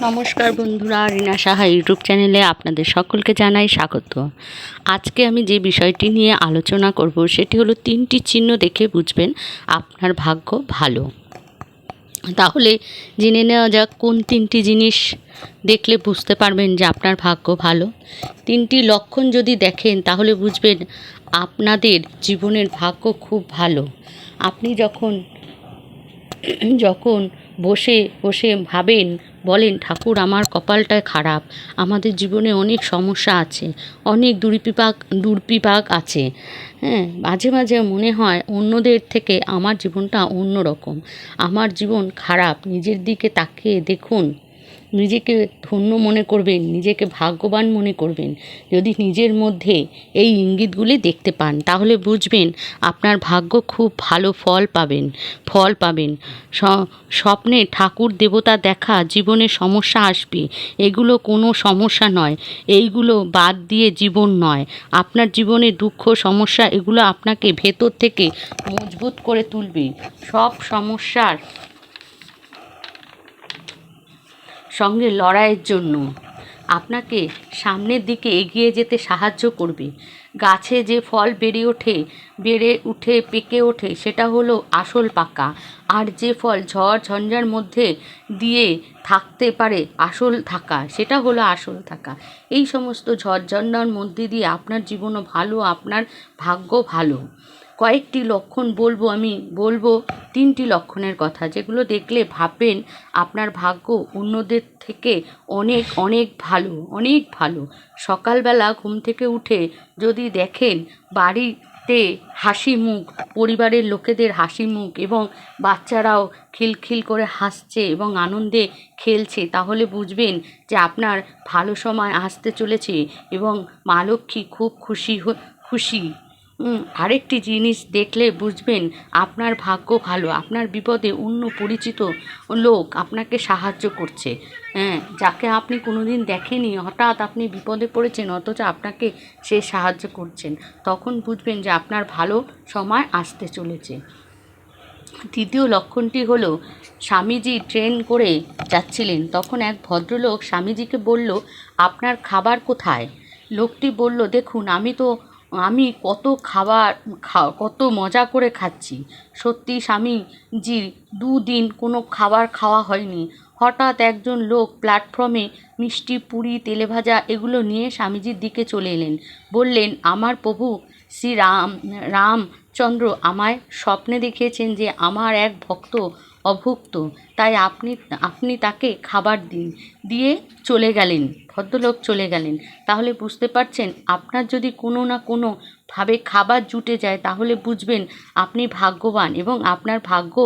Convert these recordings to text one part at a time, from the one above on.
নমস্কার বন্ধুরা, রিনা সাহা ইউটিউব চ্যানেলে আপনাদের সকলকে জানাই স্বাগত। আজকে আমি যে বিষয়টি নিয়ে আলোচনা করব, সেটি হলো তিনটি চিহ্ন দেখে বুঝবেন আপনার ভাগ্য ভালো। তাহলে জেনে নেওয়া যাক কোন তিনটি জিনিস দেখলে বুঝতে পারবেন যে আপনার ভাগ্য ভালো। তিনটি লক্ষণ যদি দেখেন, তাহলে বুঝবেন আপনাদের জীবনের ভাগ্য খুব ভালো। আপনি যখন যখন বসে বসে ভাবেন বলেন, ঠাকুর, আমার কপালটা খারাপ। আমাদের জীবনে অনেক সমস্যা আছে, অনেক দুর্বিপাক দুর্বিপাক আছে। হ্যাঁ মাঝে মাঝে মনে হয় অন্যদের থেকে আমার জীবনটা অন্য রকম আমার জীবন খারাপ। নিজের দিকে তাকিয়ে দেখুন। নিজেকে ধন্য মনে করবেন, নিজেকে ভাগ্যবান মনে করবেন। যদি নিজের মধ্যে এই ইঙ্গিতগুলি দেখতে পান, তাহলে বুঝবেন আপনার ভাগ্য খুব ভালো ফল পাবেন ফল পাবেন। স্বপ্নে ঠাকুর দেবতা দেখা, জীবনে সমস্যা আসবে। এগুলো কোনো সমস্যা নয়, এইগুলো বাদ দিয়ে জীবন নয়। আপনার জীবনে দুঃখ, সমস্যা, এগুলো আপনাকে ভেতর থেকে মজবুত করে তুলবে। সব সমস্যার সঙ্গে লড়াইয়ের জন্য। আপনাকে সামনের দিকে এগিয়ে যেতে সাহায্য করবে। গাছে যে ফল বেড়ে ওঠে, বেড়ে উঠে, পেকে ওঠে, সেটা হলো আসল পাকা। আর যে ফল ঝড় ঝঞ্ঝার মধ্যে দিয়ে থাকতে পারে, আসল থাকা, সেটা হলো আসল থাকা। এই সমস্ত ঝড় ঝঞ্ঝার মধ্যে দিয়ে আপনার জীবনও ভালো, আপনার ভাগ্য ভালো। কয়েকটি লক্ষণ বলব আমি, বলব তিনটি লক্ষণের কথা, যেগুলো দেখলে ভাববেন আপনার ভাগ্য অন্যদের থেকে অনেক অনেক ভালো অনেক ভালো। সকালবেলা ঘুম থেকে উঠে যদি দেখেন বাড়িতে হাসি মুখ, পরিবারের লোকেদের হাসি মুখ এবং বাচ্চারাও খিলখিল করে হাসছে এবং আনন্দে খেলছে, তাহলে বুঝবেন যে আপনার ভালো সময় আসতে চলেছে এবং মা লক্ষ্মী খুব খুশি খুশি। আরেকটি জিনিস দেখলে বুঝবেন আপনার ভাগ্য ভালো, আপনার বিপদে অন্য পরিচিত লোক আপনাকে সাহায্য করছে। হ্যাঁ যাকে আপনি কোনো দিন দেখেনি হঠাৎ আপনি বিপদে পড়েছেন, অথচ আপনাকে সে সাহায্য করছেন, তখন বুঝবেন যে আপনার ভালো সময় আসতে চলেছে। তৃতীয় লক্ষণটি হলো, স্বামীজি ট্রেন করে যাচ্ছিলেন, তখন এক ভদ্রলোক স্বামীজিকে বলল, আপনার খাবার কোথায়? লোকটি বলল, দেখুন, আমি তো আমি কত খাবার কত মজা করে খাচ্ছি। সত্যি স্বামীজি দুদিন কোনো খাবার খাওয়া হয়নি। হঠাৎ একজন লোক প্ল্যাটফর্মে মিষ্টি, পুরি, তেলেভাজা এগুলো নিয়ে স্বামীজির দিকে চলে এলেন। বললেন, আমার প্রভু শ্রী রাম রামচন্দ্র আমায় স্বপ্নে দেখিয়েছেন যে আমার এক ভক্ত অভুক্ত। তাই আপনি আপনি তাকে খাবার দিন দিয়ে চলে গেলেন, ভদ্রলোক চলে গেলেন। তাহলে বুঝতে পারছেন, আপনার যদি কোনো না কোনো ভাবে খাবার জুটে যায়, তাহলে বুঝবেন আপনি ভাগ্যবান এবং আপনার ভাগ্য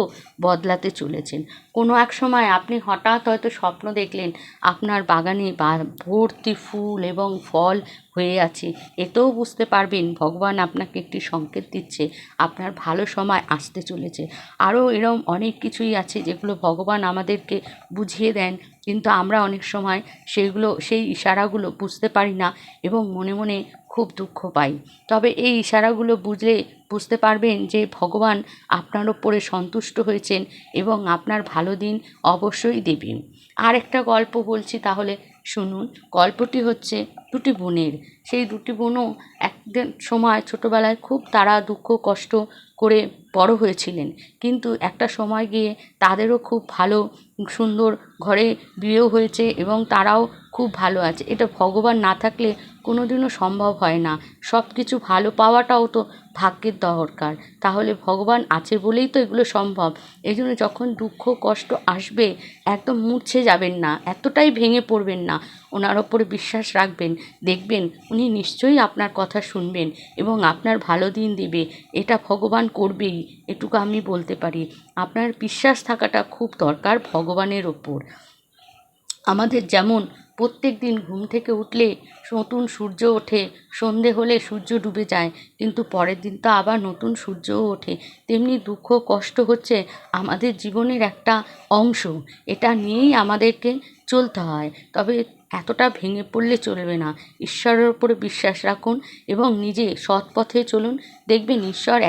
বদলাতে চলেছেন। কোনো এক সময় আপনি হঠাৎ হয়তো স্বপ্ন দেখলেন, আপনার বাগানে বা, ভর্তি ফুল এবং ফল হয়ে আছে। এতেও বুঝতে পারবেন, ভগবান আপনাকে একটি সংকেত দিচ্ছে, আপনার ভালো সময় আসতে চলেছে। আরও এরম অনেক কিছুই আছে যেগুলো ভগবান আমাদেরকে বুঝিয়ে দেন, কিন্তু আমরা অনেক সময় সেইগুলো সেই ইশারাগুলো বুঝতে পারি না এবং মনে মনে খুব দুঃখ পাই। তবে এই ইশারাগুলো বুঝলে বুঝতে পারবেন যে ভগবান আপনার ওপরে সন্তুষ্ট হয়েছেন এবং আপনার ভালো দিন অবশ্যই দেবেন। আর একটা গল্প বলছি তাহলে শুনুন। গল্পটি হচ্ছে দুটি বোনের। সেই দুটি বোনও একদিন সময় ছোটোবেলায় খুব তারা দুঃখ, কষ্ট করে বড় হয়েছিলেন। কিন্তু একটা সময় গিয়ে তাদেরও খুব ভালো, সুন্দর ঘরে বিয়েও হয়েছে এবং তারাও খুব ভালো আছে। এটা ভগবান না থাকলে কোনো দিনও সম্ভব হয় না। সব কিছু ভালো পাওয়াটাও তো ভাগ্যের দরকার। তাহলে ভগবান আছে বলেই তো এগুলো সম্ভব। এই জন্য যখন দুঃখ, কষ্ট আসবে, একদম মূর্ছে যাবেন না, এতটাই ভেঙে পড়বেন না। ওনার ওপরে বিশ্বাস রাখবেন, দেখবেন উনি নিশ্চয়ই আপনার কথা শুনবেন এবং আপনার ভালো দিন দেবে। এটা ভগবান করবেই, এটুকু আমি বলতে পারি। আপনার বিশ্বাস থাকাটা খুব দরকার ভগবানের ওপর। আমাদের যেমন প্রত্যেক দিন ঘুম থেকে উঠলে নতুন সূর্য ওঠে, সন্ধে হলে সূর্য ডুবে যায়, কিন্তু পরের দিন তো আবার নতুন সূর্যও ওঠে। তেমনি দুঃখ কষ্ট হচ্ছে আমাদের জীবনের একটা অংশ। এটা নিয়েই আমাদেরকে চলতে হয়। তবে এতটা ভেঙে পড়লে চলবে না। ঈশ্বরের ওপরে বিশ্বাস রাখুন এবং নিজে সৎ পথে চলুন। দেখবেন ঈশ্বর এক